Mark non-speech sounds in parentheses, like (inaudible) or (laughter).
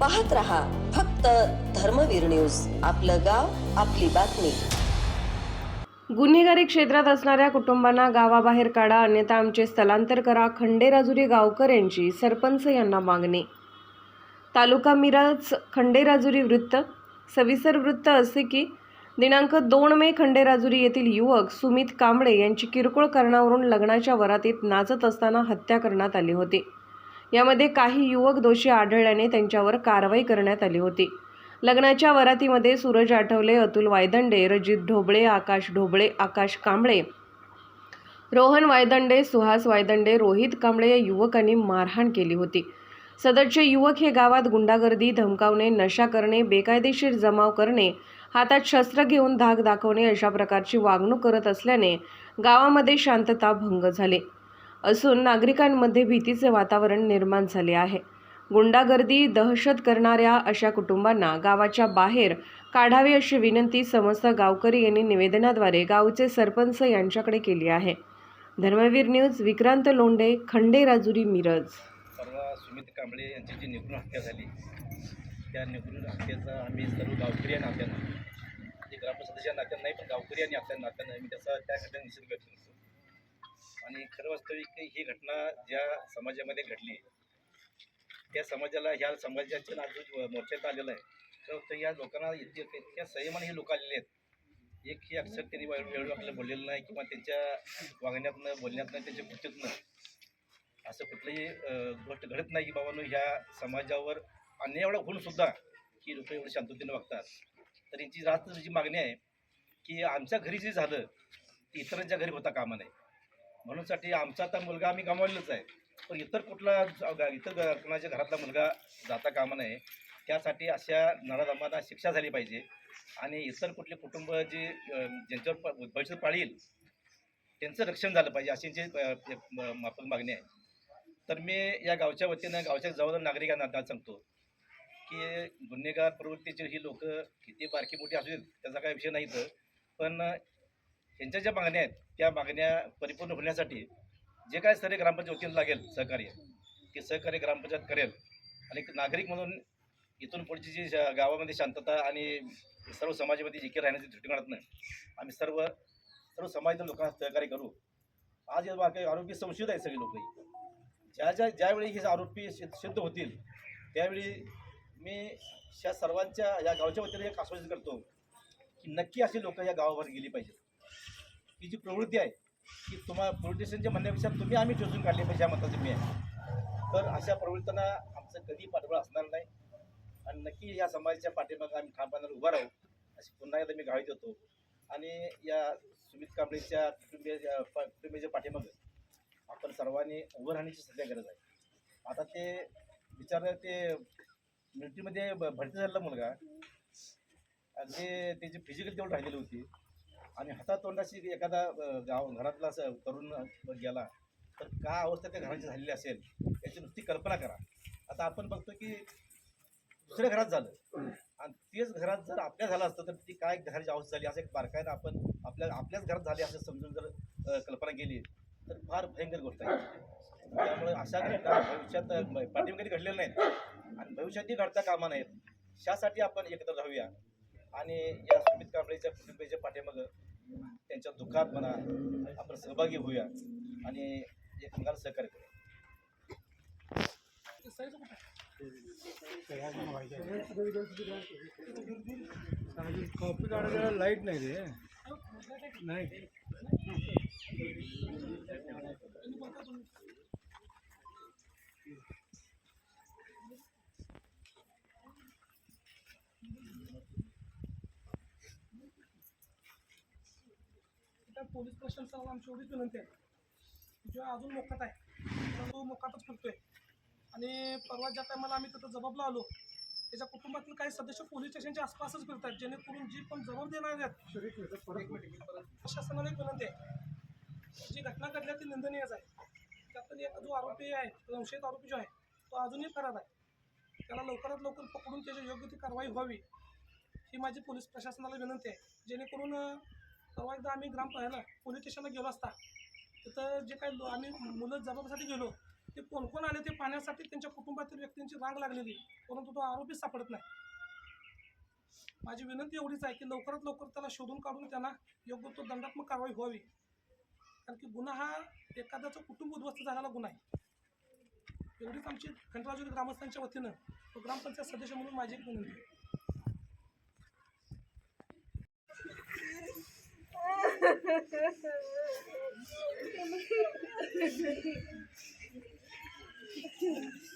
पाहत रहा फक्त धर्मवीर न्यूज. आपलं गाव आपली बातमी. गुन्हेगारी क्षेत्रात असणाऱ्या कुटुंबांना गावाबाहेर काढा अन्यथा आमचे स्थलांतर करा खंडेराजुरी गावकऱ्यांची सरपंच यांना मागणी. तालुका मिरज खंडेराजुरी वृत्त. सविस्तर वृत्त असे की दिनांक दोन मे खंडेराजुरी येथील युवक सुमित कांबळे यांची किरकोळ कारणावरून लग्नाच्या वरातीत नाचत असताना हत्या करण्यात आली होती. यामध्ये काही युवक दोषी आढळल्याने त्यांच्यावर कारवाई करण्यात आली होती. लग्नाच्या वरातीमध्ये सूरज आठवले अतुल वायदंडे रजित ढोबळे आकाश ढोबळे आकाश कांबळे रोहन वायदंडे सुहास वायदंडे रोहित कांबळे या युवकांनी मारहाण केली होती. सदरचे युवक हे गावात गुंडागर्दी धमकावणे नशा करणे बेकायदेशीर जमाव करणे हातात शस्त्र घेऊन धाक दाखवणे अशा प्रकारची वागणूक करत असल्याने गावामध्ये शांतता भंग झाली. असून नागरिकांमध्ये भीतीचे वातावरण निर्माण झाले आहे. गुंडागर्दी दहशत करणाऱ्या अशा कुटुंबांना गावाच्या बाहेर काढावी अशी विनंती समस्त गावकरी यांनी निवेदनाद्वारे गावचे सरपंच यांच्याकडे केली आहे. धर्मवीर न्यूज विक्रांत लोंढे खंडे राजुरी मिरज. सुमित कांबळे यांची जी निगून हत्या झाली त्या निगून हत्येचा आम्ही सर्व गावकरी या नात्यांना म्हणजे ग्रामसदस्य या नाही पण गावकरी आणि आपल्या नात्यांना मी त्याचा त्या घटना निषेध करतो आणि खरं वास्तविक ही घटना ज्या समाजामध्ये घडली त्या समाजाला ह्या समाजाच्या आज मोर्चात आलेलं आहे. खरं या लोकांना इतक्या संयमाने हे लोक आलेले आहेत. एक ही अक्षर त्यांनी वेळ आपल्याला बोललेलं नाही किंवा त्यांच्या वागण्यातनं बोलण्यातनं त्यांच्या कृतीतनं असं कुठलंही गोष्ट घडत नाही की बाबांनो ह्या समाजावर अन्याय एवढा होऊन सुद्धा की लोक एवढं शांततेनं वागतात. तर यांची जास्त जी मागणी आहे की आमच्या घरी जे झालं ते इतरांच्या घरी होता कामा नाही म्हणूनसाठी आमचा आता मुलगा आम्ही गमावलेलाच आहे. पण इतर कुठला इतर कुणाच्या घरातला मुलगा जाता कामा नये त्यासाठी अशा नराधमांना शिक्षा झाली पाहिजे. आणि इतर कुठले कुटुंब जे ज्यांच्यावर प- भविष्य पाळील त्यांचं रक्षण झालं पाहिजे अशी जे आपण मागणी आहे. तर मी या गावच्या वतीनं गावच्या जबाबदार नागरिकांना आता सांगतो की गुन्हेगार प्रवृत्तीचे ही लोक किती बारकी मोठी असू देत त्याचा काही विषय नाही तर पण ह्यांच्या ज्या मागण्या आहेत त्या मागण्या परिपूर्ण होण्यासाठी जे काय सरे ग्रामपंचायत वतीनं लागेल सहकार्य ते सहकार्य ग्रामपंचायत करेल. आणि नागरिक म्हणून इथून पुढची जी श- गावामध्ये शांतता आणि सर्व समाजामध्ये जिके राहण्याची दृष्टिकोनातनं आम्ही सर्व सर्व समाजातील लोकांना सहकार्य करू. आज या काही आरोपी संशयित आहेत सगळे लोक ज्या ज्या ज्यावेळी हे आरोपी सिद्ध सिद्ध होतील त्यावेळी मी या सर्वांच्या या गावच्या वतीने एक आश्वासन करतो की नक्की अशी लोक या गावावर गेली पाहिजेत. ही जी प्रवृत्ती आहे की तुम्हा पोलीस म्हणण्यापेक्षा तुम्ही आम्ही शोधून काढली पाहिजे या मताचं मी आहे. तर अशा प्रवृत्तींना आमचं कधी पाठबळ असणार नाही. आणि नक्की या समाजाच्या पाठीमागं आम्ही ठामपणाने उभा राहू अशी पुन्हा एकदा मी गावी देतो. आणि या सुमित कांबळेच्या कुटुंबीय कुटुंबियाच्या पाठीमागं आपण सर्वांनी उभं राहण्याची सध्या गरज आहे. आता ते विचार ते मिलिटरीमध्ये भरती झालेला मुलगा अगदी त्याची फिजिकल तेवढं राहिलेली होती. आणि हातातोंडाशी एखादा गाव घरातला असं तरुण गेला तर काय अवस्था त्या घराची झालेली असेल याची नुसती कल्पना करा. आता आपण बघतो की दुसऱ्या घरात झालं. आणि तेच घरात जर आपल्या झालं असतं तर ती काय घराची अवस्था झाली? असं एक बारकाईनं आपण आपल्या आपल्याच घरात झाली असं समजून जर कल्पना केली तर फार भयंकर गोष्ट आहे. त्यामुळे अशा घटना भविष्यात पाठी कधी घडलेल्या नाहीत. आणि भविष्यातही घडता कामा नाहीत ह्यासाठी आपण एकत्र राहूया. आणि या सुमित कांबळेच्या कुटुंबियाच्या पाठीमागं त्यांच्या दुःखात म्हणा आपण सहभागी होऊया आणि एकमेकाला सहकार्य करूया. कॉपी काढायला लाइट नाही रे नाही पोलीस प्रशासनाला आमची एवढीच विनंती आहे. जो अजून मोकात आहे तो मोकातच फिरतोय आणि परवा ज्या टायमाला आम्ही तिथं जबाबला आलो त्याच्या कुटुंबातील काही सदस्य पोलीस स्टेशनच्या आसपासच फिरतात जेणेकरून जी पण जबाब देणार आहेत प्रशासनाला एक विनंती आहे. जी घटना घडल्या ती निंदनीयच आहे त्यातून एक जो आरोपी आहे संशयित आरोपी जो आहे तो अजूनही फरार आहे. त्याला लवकरात लवकर पकडून त्याची योग्य ती कारवाई व्हावी ही माझी पोलीस प्रशासनाला विनंती आहे. जेणेकरून परवा एकदा आम्ही ग्राम ह्याला पोलीस स्टेशनला गेलो असता. तिथं जे काही लो- आम्ही मुलं जबाबसाठी गेलो ते कोण कोण आले ते पाहण्यासाठी त्यांच्या कुटुंबातील व्यक्तींची रांग लागलेली परंतु तो आरोपी सापडत नाही. माझी विनंती एवढीच आहे की लवकरात लवकर त्याला शोधून काढून त्यांना योग्य तो दंडात्मक कारवाई व्हावी. कारण की गुन्हा हा एखाद्याचं कुटुंब उद्ध्वस्त झालेला गुन्हा आहे. एवढीच आमची खंडराजुरी ग्रामस्थांच्या वतीनं तो ग्रामपंचायत सदस्य म्हणून माझी एक विनंती आहे. Thank (laughs) you.